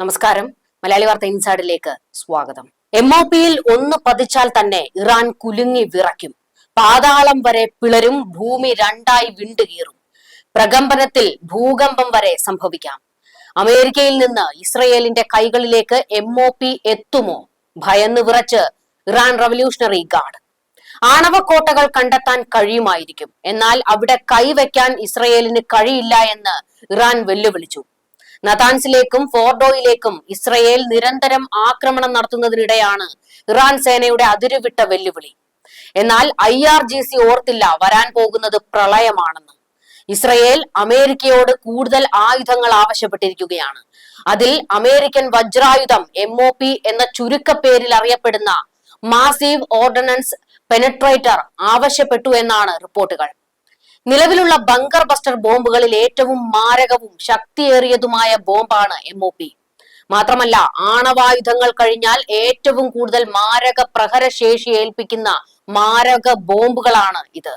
നമസ്കാരം. മലയാളി വാർത്ത ഇൻസൈഡിലേക്ക് സ്വാഗതം. എം ഒ പിയിൽ ഒന്ന് പതിച്ചാൽ തന്നെ ഇറാൻ കുലുങ്ങി വിറയ്ക്കും. പാതാളം വരെ പിളരും ഭൂമി രണ്ടായി വിണ്ടുകീറും പ്രകമ്പനത്തിൽ ഭൂകമ്പം വരെ സംഭവിക്കാം. അമേരിക്കയിൽ നിന്ന് ഇസ്രയേലിന്റെ കൈകളിലേക്ക് എം ഒ പി എത്തുമോ? ഭയന്ന് വിറച്ച് ഇറാൻ റവല്യൂഷണറി ഗാർഡ്. ആണവ കോട്ടകൾ കണ്ടെത്താൻ കഴിയുമായിരിക്കും. എന്നാൽ അവിടെ കൈവയ്ക്കാൻ ഇസ്രയേലിന് കഴിയില്ല എന്ന് ഇറാൻ വെല്ലുവിളിച്ചു. നതാൻസിലേക്കും ഫോർഡോയിലേക്കും ഇസ്രയേൽ നിരന്തരം ആക്രമണം നടത്തുന്നതിനിടെയാണ് ഇറാൻ സേനയുടെ അതിരുവിട്ട വെല്ലുവിളി. എന്നാൽ ഐ ആർ ജി സി ഓർത്തില്ല വരാൻ പോകുന്നത് പ്രളയമാണെന്ന്. ഇസ്രയേൽ അമേരിക്കയോട് കൂടുതൽ ആയുധങ്ങൾ ആവശ്യപ്പെട്ടിരിക്കുകയാണ്. അതിൽ അമേരിക്കൻ വജ്രായുധം എം ഒ പി എന്ന ചുരുക്കപ്പേരിൽ അറിയപ്പെടുന്ന മാസീവ് ഓർഡിനൻസ് പെനട്രേറ്റർ ആവശ്യപ്പെട്ടു എന്നാണ് റിപ്പോർട്ടുകൾ. നിലവിലുള്ള ബങ്കർ ബസ്റ്റർ ബോംബുകളിൽ ഏറ്റവും മാരകവും ശക്തിയേറിയതുമായ ബോംബാണ് എം ഒ പി മാത്രമല്ല ആണവായുധങ്ങൾ കഴിഞ്ഞാൽ ഏറ്റവും കൂടുതൽ മാരക പ്രഹരശേഷി ഏൽപ്പിക്കുന്ന മാരക ബോംബുകളാണ് ഇത്.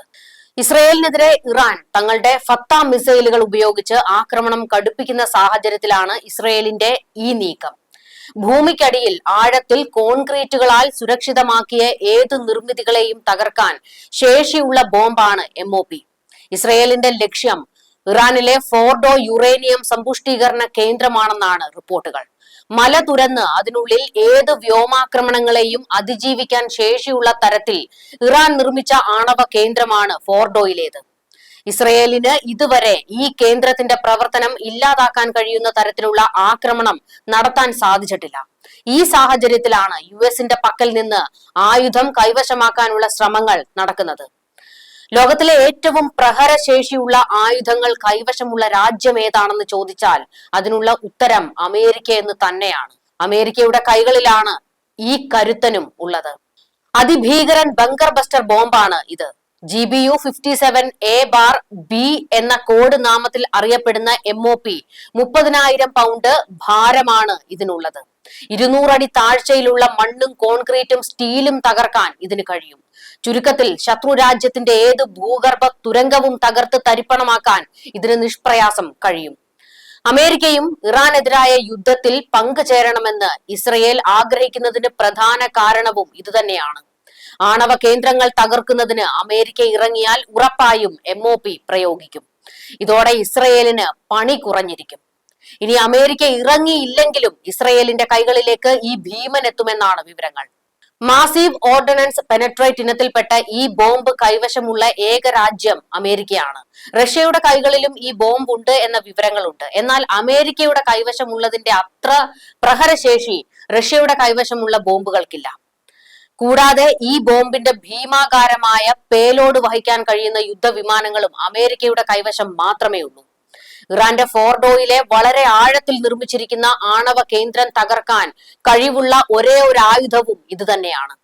ഇസ്രയേലിനെതിരെ ഇറാൻ തങ്ങളുടെ ഫത്ത മിസൈലുകൾ ഉപയോഗിച്ച് ആക്രമണം കടുപ്പിക്കുന്ന സാഹചര്യത്തിലാണ് ഇസ്രയേലിന്റെ ഈ നീക്കം. ഭൂമിക്കടിയിൽ ആഴത്തിൽ കോൺക്രീറ്റുകളാൽ സുരക്ഷിതമാക്കിയ ഏത് നിർമ്മിതികളെയും തകർക്കാൻ ശേഷിയുള്ള ബോംബാണ് എം ഇസ്രയേലിന്റെ ലക്ഷ്യം ഇറാനിലെ ഫോർഡോ യുറേനിയം സമ്പുഷ്ടീകരണ കേന്ദ്രമാണെന്നാണ് റിപ്പോർട്ടുകൾ. മല തുരന്ന് അതിനുള്ളിൽ ഏത് വ്യോമാക്രമണങ്ങളെയും അതിജീവിക്കാൻ ശേഷിയുള്ള തരത്തിൽ ഇറാൻ നിർമ്മിച്ച ആണവ കേന്ദ്രമാണ് ഫോർഡോയിലേത്. ഇസ്രയേലിന് ഇതുവരെ ഈ കേന്ദ്രത്തിന്റെ പ്രവർത്തനം ഇല്ലാതാക്കാൻ കഴിയുന്ന തരത്തിലുള്ള ആക്രമണം നടത്താൻ സാധിച്ചിട്ടില്ല. ഈ സാഹചര്യത്തിലാണ് യു എസിന്റെ പക്കൽ നിന്ന് ആയുധം കൈവശമാക്കാനുള്ള ശ്രമങ്ങൾ നടക്കുന്നത്. ലോകത്തിലെ ഏറ്റവും പ്രഹരശേഷിയുള്ള ആയുധങ്ങൾ കൈവശമുള്ള രാജ്യം ഏതാണെന്ന് ചോദിച്ചാൽ അതിനുള്ള ഉത്തരം അമേരിക്ക എന്ന് തന്നെയാണ്. അമേരിക്കയുടെ കൈകളിലാണ് ഈ കരുത്തനും ഉള്ളത്. അതിഭീകരൻ ബങ്കർ ബസ്റ്റർ ബോംബാണ് ഇത്. G B U fifty seven A bar B എന്ന കോഡ് നാമത്തിൽ അറിയപ്പെടുന്ന എം ഒ പി മുപ്പതിനായിരം പൗണ്ട് ഭാരമാണ് ഇതിനുള്ളത്. ഇരുന്നൂറടി താഴ്ചയിലുള്ള മണ്ണും കോൺക്രീറ്റും സ്റ്റീലും തകർക്കാൻ ഇതിന് കഴിയും. ചുരുക്കത്തിൽ ശത്രു രാജ്യത്തിന്റെ ഏത് ഭൂഗർഭ തുരങ്കവും തകർത്ത് തരിപ്പണമാക്കാൻ ഇതിന് നിഷ്പ്രയാസം കഴിയും. അമേരിക്കയും ഇറാനെതിരായ യുദ്ധത്തിൽ പങ്കുചേരണമെന്ന് ഇസ്രയേൽ ആഗ്രഹിക്കുന്നതിന് പ്രധാന കാരണവും ഇതുതന്നെയാണ് ആണവ കേന്ദ്രങ്ങൾ തകർക്കുന്നതിന് അമേരിക്ക ഇറങ്ങിയാൽ ഉറപ്പായും എം ഒ പി പ്രയോഗിക്കും. ഇതോടെ ഇസ്രയേലിന് പണി കുറഞ്ഞിരിക്കും. ഇനി അമേരിക്ക ഇറങ്ങിയില്ലെങ്കിലും ഇസ്രയേലിന്റെ കൈകളിലേക്ക് ഈ ഭീമൻ എത്തുമെന്നാണ് വിവരങ്ങൾ. മാസീവ് ഓർഡിനൻസ് പെനട്രേറ്റ് ഇനത്തിൽപ്പെട്ട ഈ ബോംബ് കൈവശമുള്ള ഏക രാജ്യം അമേരിക്കയാണ്. റഷ്യയുടെ കൈകളിലും ഈ ബോംബ് ഉണ്ട് എന്ന വിവരങ്ങളുണ്ട്. എന്നാൽ അമേരിക്കയുടെ കൈവശമുള്ളതിന്റെ അത്ര പ്രഹരശേഷി റഷ്യയുടെ കൈവശമുള്ള ബോംബുകൾക്കില്ല. കൂടാതെ ഈ ബോംബിന്റെ ഭീമാകാരമായ പേലോഡ് വഹിക്കാൻ കഴിയുന്ന യുദ്ധവിമാനങ്ങളും അമേരിക്കയുടെ കൈവശം മാത്രമേ ഉള്ളൂ ഇറാന്റെ ഫോർഡോയിലെ വളരെ ആഴത്തിൽ നിർമ്മിച്ചിരിക്കുന്ന ആണവ കേന്ദ്രം തകർക്കാൻ കഴിവുള്ള ഒരേ ഒരു ആയുധവും ഇത് തന്നെയാണ്.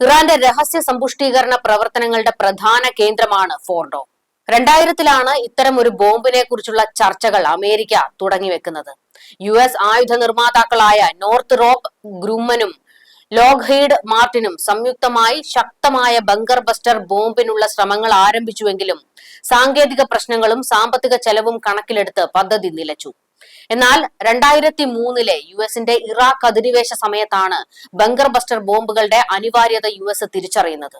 ഇറാന്റെ രഹസ്യ സമ്പുഷ്ടീകരണ പ്രവർത്തനങ്ങളുടെ പ്രധാന കേന്ദ്രമാണ് ഫോർഡോ. രണ്ടായിരത്തിലാണ് ഇത്തരം ഒരു ബോംബിനെ കുറിച്ചുള്ള ചർച്ചകൾ അമേരിക്ക തുടങ്ങിവെക്കുന്നത് യു എസ് ആയുധ നിർമ്മാതാക്കളായ നോർത്ത് റോക്ക് ഗ്രൂമനും ലോക്ഹീഡ് മാർട്ടിനും സംയുക്തമായി ശക്തമായ ബങ്കർ ബസ്റ്റർ ബോംബിനുള്ള ശ്രമങ്ങൾ ആരംഭിച്ചുവെങ്കിലും സാങ്കേതിക പ്രശ്നങ്ങളും സാമ്പത്തിക ചെലവും കണക്കിലെടുത്ത് പദ്ധതി നിലച്ചു. എന്നാൽ രണ്ടായിരത്തി മൂന്നിലെ യു എസിന്റെ ഇറാഖ് അധിനിവേശ സമയത്താണ് ബങ്കർ ബസ്റ്റർ ബോംബുകളുടെ അനിവാര്യത യു എസ് തിരിച്ചറിയുന്നത്.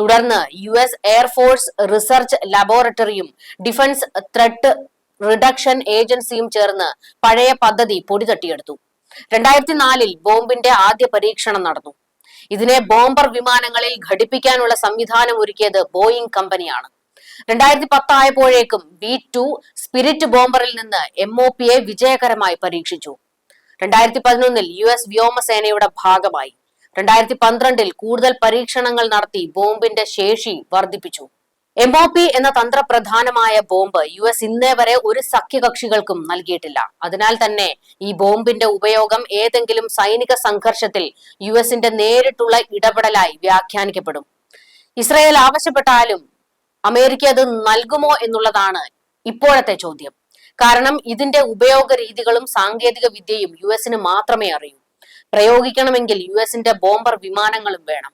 തുടർന്ന് U S air force research ലബോറട്ടറിയും defence threat reduction ഏജൻസിയും ചേർന്ന് പഴയ പദ്ധതി പൊടിതട്ടിയെടുത്തു. രണ്ടായിരത്തി നാലിൽ ബോംബിന്റെ ആദ്യ പരീക്ഷണം നടന്നു. ഇതിനെ ബോംബർ വിമാനങ്ങളിൽ ഘടിപ്പിക്കാനുള്ള സംവിധാനം ഒരുക്കിയത് ബോയിങ് കമ്പനിയാണ്. രണ്ടായിരത്തി പത്തായപ്പോഴേക്കും ബി ടു സ്പിരിറ്റ് ബോംബറിൽ നിന്ന് എം ഒ പിയെ വിജയകരമായി പരീക്ഷിച്ചു. രണ്ടായിരത്തി പതിനൊന്നിൽ യു എസ് വ്യോമസേനയുടെ ഭാഗമായി. രണ്ടായിരത്തി പന്ത്രണ്ടിൽ കൂടുതൽ പരീക്ഷണങ്ങൾ നടത്തി ബോംബിന്റെ ശേഷി വർദ്ധിപ്പിച്ചു. എം ഒ പി എന്ന തന്ത്രപ്രധാനമായ ബോംബ് യു എസ് ഇന്നേ വരെ ഒരു സഖ്യകക്ഷികൾക്കും നൽകിയിട്ടില്ല. അതിനാൽ തന്നെ ഈ ബോംബിന്റെ ഉപയോഗം ഏതെങ്കിലും സൈനിക സംഘർഷത്തിൽ യു എസിന്റെ നേരിട്ടുള്ള ഇടപെടലായി വ്യാഖ്യാനിക്കപ്പെടും. ഇസ്രയേൽ ആവശ്യപ്പെട്ടാലും അമേരിക്ക അത് നൽകുമോ എന്നുള്ളതാണ് ഇപ്പോഴത്തെ ചോദ്യം. കാരണം ഇതിന്റെ ഉപയോഗ രീതികളും സാങ്കേതിക വിദ്യയും യു എസിന് മാത്രമേ അറിയൂ. പ്രയോഗിക്കണമെങ്കിൽ യു എസിന്റെ ബോംബർ വിമാനങ്ങളും വേണം.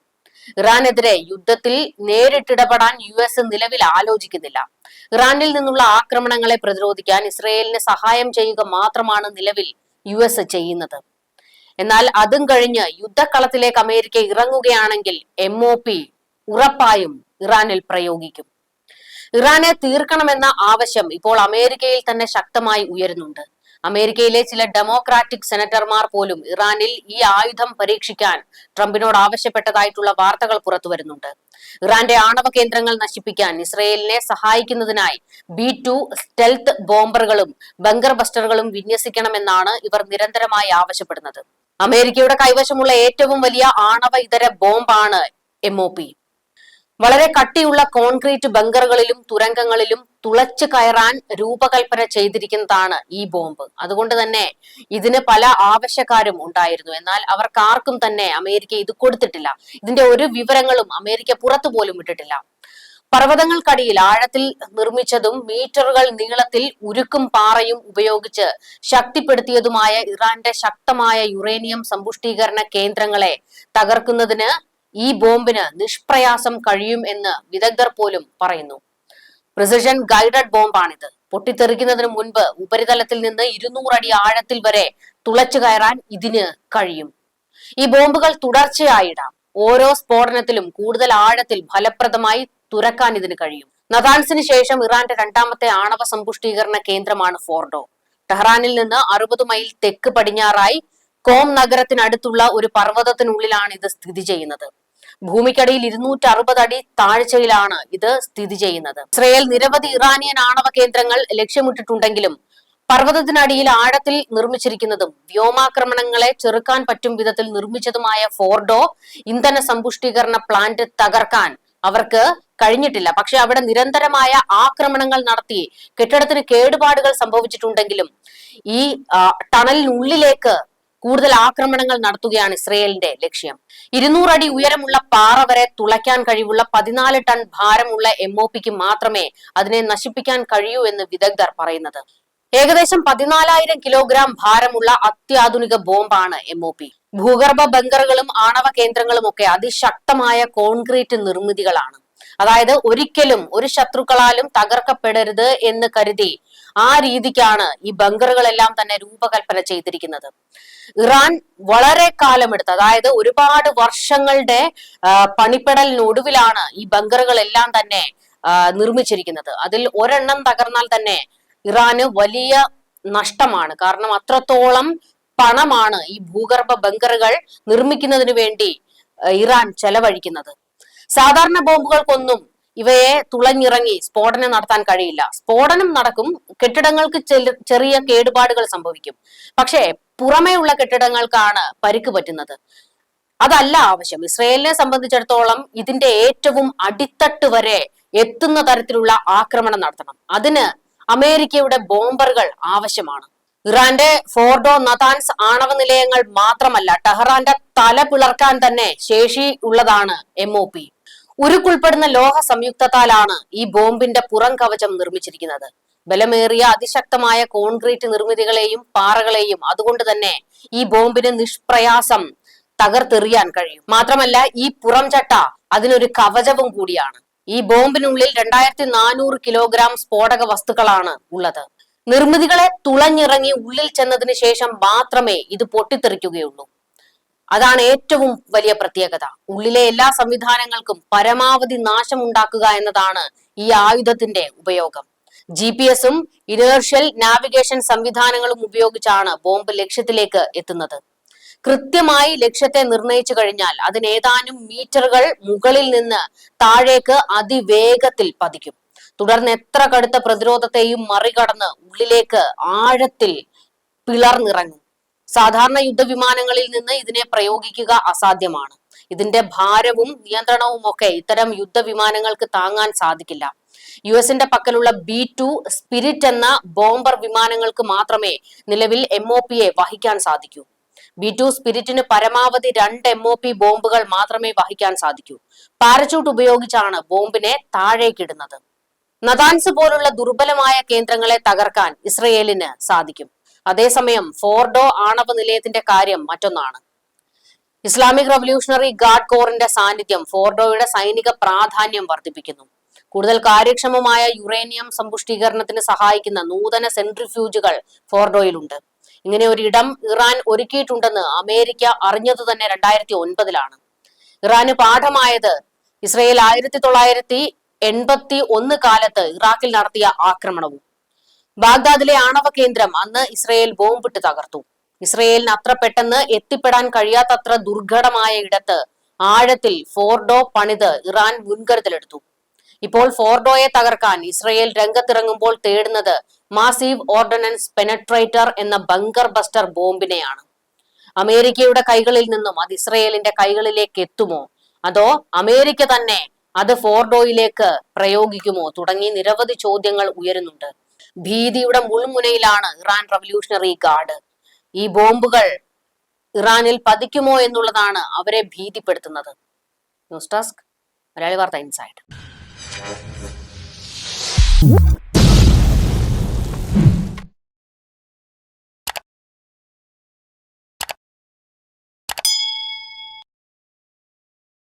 ഇറാനെതിരെ യുദ്ധത്തിൽ നേരിട്ടിടപെടാൻ യു എസ് നിലവിൽ ആലോചിക്കുന്നില്ല. ഇറാനിൽ നിന്നുള്ള ആക്രമണങ്ങളെ പ്രതിരോധിക്കാൻ ഇസ്രയേലിന് സഹായം ചെയ്യുക മാത്രമാണ് നിലവിൽ യു എസ് ചെയ്യുന്നത്. എന്നാൽ അതും കഴിഞ്ഞ് യുദ്ധക്കളത്തിലേക്ക് അമേരിക്ക ഇറങ്ങുകയാണെങ്കിൽ എം ഒ പി ഉറപ്പായും ഇറാനിൽ പ്രയോഗിക്കും. ഇറാനെ തീർക്കണമെന്ന ആവശ്യം ഇപ്പോൾ അമേരിക്കയിൽ തന്നെ ശക്തമായി ഉയരുന്നുണ്ട്. അമേരിക്കയിലെ ചില ഡെമോക്രാറ്റിക് സെനറ്റർമാർ പോലും ഇറാനിൽ ഈ ആയുധം പരീക്ഷിക്കാൻ ട്രംപിനോട് ആവശ്യപ്പെട്ടതായിട്ടുള്ള വാർത്തകൾ പുറത്തു വരുന്നുണ്ട്. ഇറാന്റെ ആണവ കേന്ദ്രങ്ങൾ നശിപ്പിക്കാൻ ഇസ്രയേലിനെ സഹായിക്കുന്നതിനായി ബി ടു സ്റ്റെൽത്ത് ബോംബറുകളും ബങ്കർ ബസ്റ്ററുകളും വിന്യസിക്കണമെന്നാണ് ഇവർ നിരന്തരമായി ആവശ്യപ്പെടുന്നത്. അമേരിക്കയുടെ കൈവശമുള്ള ഏറ്റവും വലിയ ആണവ ഇതര ബോംബാണ് എം ഒ പി വളരെ കട്ടിയുള്ള കോൺക്രീറ്റ് ബങ്കറുകളിലും തുരങ്കങ്ങളിലും തുളച്ചു കയറാൻ രൂപകൽപ്പന ചെയ്തിരിക്കുന്നതാണ് ഈ ബോംബ്. അതുകൊണ്ട് തന്നെ ഇതിന് പല ആവശ്യക്കാരും ഉണ്ടായിരുന്നു. എന്നാൽ അവർക്കാർക്കും തന്നെ അമേരിക്ക ഇത് കൊടുത്തിട്ടില്ല. ഇതിന്റെ ഒരു വിവരങ്ങളും അമേരിക്ക പുറത്തു പോലും വിട്ടിട്ടില്ല പർവതങ്ങൾക്കടിയിൽ ആഴത്തിൽ നിർമ്മിച്ചതും മീറ്ററുകൾ നീളത്തിൽ ഉരുക്കും പാറയും ഉപയോഗിച്ച് ശക്തിപ്പെടുത്തിയതുമായ ഇറാന്റെ ശക്തമായ യുറേനിയം സമ്പുഷ്ടീകരണ കേന്ദ്രങ്ങളെ തകർക്കുന്നതിന് ഈ ബോംബിന് നിഷ്പ്രയാസം കഴിയും എന്ന് വിദഗ്ധർ പോലും പറയുന്നു. Precision guided ബോംബാണിത്. പൊട്ടിത്തെറിക്കുന്നതിന് മുൻപ് ഉപരിതലത്തിൽ നിന്ന് ഇരുന്നൂറ് അടി ആഴത്തിൽ വരെ തുളച്ചു കയറാൻ ഇതിന് കഴിയും. ഈ ബോംബുകൾ തുടർച്ചയായിടാം. ഓരോ സ്ഫോടനത്തിലും കൂടുതൽ ആഴത്തിൽ ഫലപ്രദമായി തുരക്കാൻ ഇതിന് കഴിയും. നദാൻസിന് ശേഷം ഇറാന്റെ രണ്ടാമത്തെ ആണവ സമ്പുഷ്ടീകരണ കേന്ദ്രമാണ് ഫോർഡോ. ടെഹ്റാനിൽ നിന്ന് അറുപത് മൈൽ തെക്ക് പടിഞ്ഞാറായി കോം നഗരത്തിനടുത്തുള്ള ഒരു പർവതത്തിനുള്ളിലാണ് ഇത് സ്ഥിതി ചെയ്യുന്നത്. ഭൂമിക്കടിയിൽ ഇരുന്നൂറ്റി അറുപത് അടി താഴ്ചയിലാണ് ഇത് സ്ഥിതി ചെയ്യുന്നത്. ഇസ്രയേൽ നിരവധി ഇറാനിയൻ ആണവ കേന്ദ്രങ്ങൾ ലക്ഷ്യമിട്ടിട്ടുണ്ടെങ്കിലും പർവതത്തിനടിയിൽ ആഴത്തിൽ നിർമ്മിച്ചിരിക്കുന്നതും വ്യോമാക്രമണങ്ങളെ ചെറുക്കാൻ പറ്റും വിധത്തിൽ നിർമ്മിച്ചതുമായ ഫോർഡോ ഇന്ധന സമ്പുഷ്ടീകരണ പ്ലാന്റ് തകർക്കാൻ അവർക്ക് കഴിഞ്ഞിട്ടില്ല. പക്ഷെ അവിടെ നിരന്തരമായ ആക്രമണങ്ങൾ നടത്തി കെട്ടിടത്തിന് കേടുപാടുകൾ സംഭവിച്ചിട്ടുണ്ടെങ്കിലും ഈ ടണലിനുള്ളിലേക്ക് കൂടുതൽ ആക്രമണങ്ങൾ നടത്തുകയാണ് ഇസ്രയേലിന്റെ ലക്ഷ്യം. ഇരുന്നൂറടി ഉയരമുള്ള പാറ വരെ തുളയ്ക്കാൻ കഴിവുള്ള പതിനാല് ടൺ ഭാരമുള്ള എം ഒ പിക്ക് മാത്രമേ അതിനെ നശിപ്പിക്കാൻ കഴിയൂ എന്ന് വിദഗ്ധർ പറയുന്നത്. ഏകദേശം പതിനാലായിരം കിലോഗ്രാം ഭാരമുള്ള അത്യാധുനിക ബോംബാണ് എം ഒ പി ഭൂഗർഭ ബങ്കറുകളും ആണവ കേന്ദ്രങ്ങളും ഒക്കെ അതിശക്തമായ കോൺക്രീറ്റ് നിർമ്മിതികളാണ്. അതായത് ഒരിക്കലും ഒരു ശത്രുക്കളാലും തകർക്കപ്പെടരുത് എന്ന് കരുതി ആ രീതിക്കാണ് ഈ ബങ്കറുകളെല്ലാം തന്നെ രൂപകൽപ്പന ചെയ്തിരിക്കുന്നത്. ഇറാൻ വളരെ കാലമെടുത്ത് അതായത് ഒരുപാട് വർഷങ്ങളുടെ പണിപ്പെടലിനൊടുവിലാണ് ഈ ബങ്കറുകളെല്ലാം തന്നെ നിർമ്മിച്ചിരിക്കുന്നത്. അതിൽ ഒരെണ്ണം തകർന്നാൽ തന്നെ ഇറാന് വലിയ നഷ്ടമാണ്. കാരണം അത്രത്തോളം പണമാണ് ഈ ഭൂഗർഭ ബങ്കറുകൾ നിർമ്മിക്കുന്നതിന് വേണ്ടി ഇറാൻ ചെലവഴിക്കുന്നത്. സാധാരണ ബോംബുകൾക്കൊന്നും ഇവയെ തുളഞ്ഞിറങ്ങി സ്ഫോടനം നടത്താൻ കഴിയില്ല. സ്ഫോടനം നടക്കും കെട്ടിടങ്ങൾക്ക് ചെറിയ കേടുപാടുകൾ സംഭവിക്കും. പക്ഷേ പുറമേയുള്ള കെട്ടിടങ്ങൾക്കാണ് പരിക്ക് പറ്റുന്നത്. അതല്ല ആവശ്യം. ഇസ്രയേലിനെ സംബന്ധിച്ചിടത്തോളം ഇതിന്റെ ഏറ്റവും അടിത്തട്ട് വരെ എത്തുന്ന തരത്തിലുള്ള ആക്രമണം നടത്തണം. അതിന് അമേരിക്കയുടെ ബോംബറുകൾ ആവശ്യമാണ്. ഇറാന്റെ ഫോർഡോ നതാൻസ് ആണവ നിലയങ്ങൾ മാത്രമല്ല ടെഹ്റാന്റെ തല പിളർക്കാൻ തന്നെ ശേഷി ഉള്ളതാണ് എം ഒ പി ഉരുക്കുൾപ്പെടുന്ന ലോഹ സംയുക്തത്താലാണ് ഈ ബോംബിന്റെ പുറം കവചം നിർമ്മിച്ചിരിക്കുന്നത്. ബലമേറിയ അതിശക്തമായ കോൺക്രീറ്റ് നിർമ്മിതികളെയും പാറകളെയും അതുകൊണ്ട് തന്നെ ഈ ബോംബിന് നിഷ്പ്രയാസം തകർത്തെറിയാൻ കഴിയും. മാത്രമല്ല ഈ പുറം ചട്ട അതിനൊരു കവചവും കൂടിയാണ്. ഈ ബോംബിനുള്ളിൽ രണ്ടായിരത്തി നാനൂറ് കിലോഗ്രാം സ്ഫോടക വസ്തുക്കളാണ് ഉള്ളത്. നിർമ്മിതികളെ തുളഞ്ഞിറങ്ങി ഉള്ളിൽ ചെന്നതിന് ശേഷം മാത്രമേ ഇത് പൊട്ടിത്തെറിക്കുകയുള്ളൂ. അതാണ് ഏറ്റവും വലിയ പ്രത്യേകത. ഉള്ളിലെ എല്ലാ സംവിധാനങ്ങൾക്കും പരമാവധി നാശം ഉണ്ടാക്കുക എന്നതാണ് ഈ ആയുധത്തിന്റെ ഉപയോഗം. ജി പി എസും ഇനേർഷ്യൽ നാവിഗേഷൻ സംവിധാനങ്ങളും ഉപയോഗിച്ചാണ് ബോംബ് ലക്ഷ്യത്തിലേക്ക് എത്തുന്നത്. കൃത്യമായി ലക്ഷ്യത്തെ നിർണയിച്ചു കഴിഞ്ഞാൽ അതിന് ഏതാനും മീറ്ററുകൾ മുകളിൽ നിന്ന് താഴേക്ക് അതിവേഗത്തിൽ പതിക്കും. തുടർന്ന് എത്ര കടുത്ത പ്രതിരോധത്തെയും മറികടന്ന് ഉള്ളിലേക്ക് ആഴത്തിൽ പിളർന്നിറങ്ങും. സാധാരണ യുദ്ധവിമാനങ്ങളിൽ നിന്ന് ഇതിനെ പ്രയോഗിക്കുക അസാധ്യമാണ്. ഇതിന്റെ ഭാരവും നിയന്ത്രണവും ഒക്കെ ഇത്തരം യുദ്ധവിമാനങ്ങൾക്ക് താങ്ങാൻ സാധിക്കില്ല. യു എസിന്റെ പക്കലുള്ള ബി ടു സ്പിരിറ്റ് എന്ന ബോംബർ വിമാനങ്ങൾക്ക് മാത്രമേ നിലവിൽ എം ഒ പിയെ വഹിക്കാൻ സാധിക്കൂ. ബി ടു സ്പിരിറ്റിന് പരമാവധി രണ്ട് എം ഒ പി ബോംബുകൾ മാത്രമേ വഹിക്കാൻ സാധിക്കൂ. പാരച്യൂട്ട് ഉപയോഗിച്ചാണ് ബോംബിനെ താഴേക്കിടുന്നത് നദാൻസ് പോലുള്ള ദുർബലമായ കേന്ദ്രങ്ങളെ തകർക്കാൻ ഇസ്രയേലിന് സാധിക്കും. അതേസമയം ഫോർഡോ ആണവ നിലയത്തിന്റെ കാര്യം മറ്റൊന്നാണ്. ഇസ്ലാമിക് റവല്യൂഷണറി ഗാർഡ് കോറിന്റെ സാന്നിധ്യം ഫോർഡോയുടെ സൈനിക പ്രാധാന്യം വർദ്ധിപ്പിക്കുന്നു. കൂടുതൽ കാര്യക്ഷമമായ യുറേനിയം സമ്പുഷ്ടീകരണത്തിന് സഹായിക്കുന്ന നൂതന സെൻട്രിഫ്യൂജുകൾ ഫോർഡോയിലുണ്ട്. ഇങ്ങനെ ഒരു ഇടം ഇറാൻ ഒരുക്കിയിട്ടുണ്ടെന്ന് അമേരിക്ക അറിഞ്ഞത് തന്നെ രണ്ടായിരത്തി ഒൻപതിലാണ് ഇറാന് പാഠമായത് ഇസ്രയേൽ ആയിരത്തി തൊള്ളായിരത്തി എൺപത്തി ഒന്ന് കാലത്ത് ഇറാഖിൽ നടത്തിയ ആക്രമണവും ബാഗ്ദാദിലെ ആണവ കേന്ദ്രം അന്ന് ഇസ്രയേൽ ബോംബിട്ട് തകർത്തു. ഇസ്രയേലിന് അത്ര പെട്ടെന്ന് എത്തിപ്പെടാൻ കഴിയാത്തത്ര ദുർഘടമായ ഇടത്ത് ആഴത്തിൽ ഫോർഡോ പണിത് ഇറാൻ മുൻകരുതലെടുത്തു. ഇപ്പോൾ ഫോർഡോയെ തകർക്കാൻ ഇസ്രയേൽ രംഗത്തിറങ്ങുമ്പോൾ തേടുന്നത് മാസീവ് ഓർഡനൻസ് പെനട്രേറ്റർ എന്ന ബങ്കർ ബസ്റ്റർ ബോംബിനെയാണ്. അമേരിക്കയുടെ കൈകളിൽ നിന്നും അത് ഇസ്രയേലിന്റെ കൈകളിലേക്ക് എത്തുമോ? അതോ അമേരിക്ക തന്നെ അത് ഫോർഡോയിലേക്ക് പ്രയോഗിക്കുമോ? തുടങ്ങി നിരവധി ചോദ്യങ്ങൾ ഉയരുന്നുണ്ട്. ഭീതിയുടെ മുൾമുനയിലാണ് ഇറാൻ റവല്യൂഷണറി ഗാർഡ്. ഈ ബോംബുകൾ ഇറാനിൽ പതിക്കുമോ എന്നുള്ളതാണ് അവരെ ഭീതിപ്പെടുത്തുന്നത്. ന്യൂസ് ഡെസ്ക് മലയാളി വാർത്ത ഇൻസൈഡ്.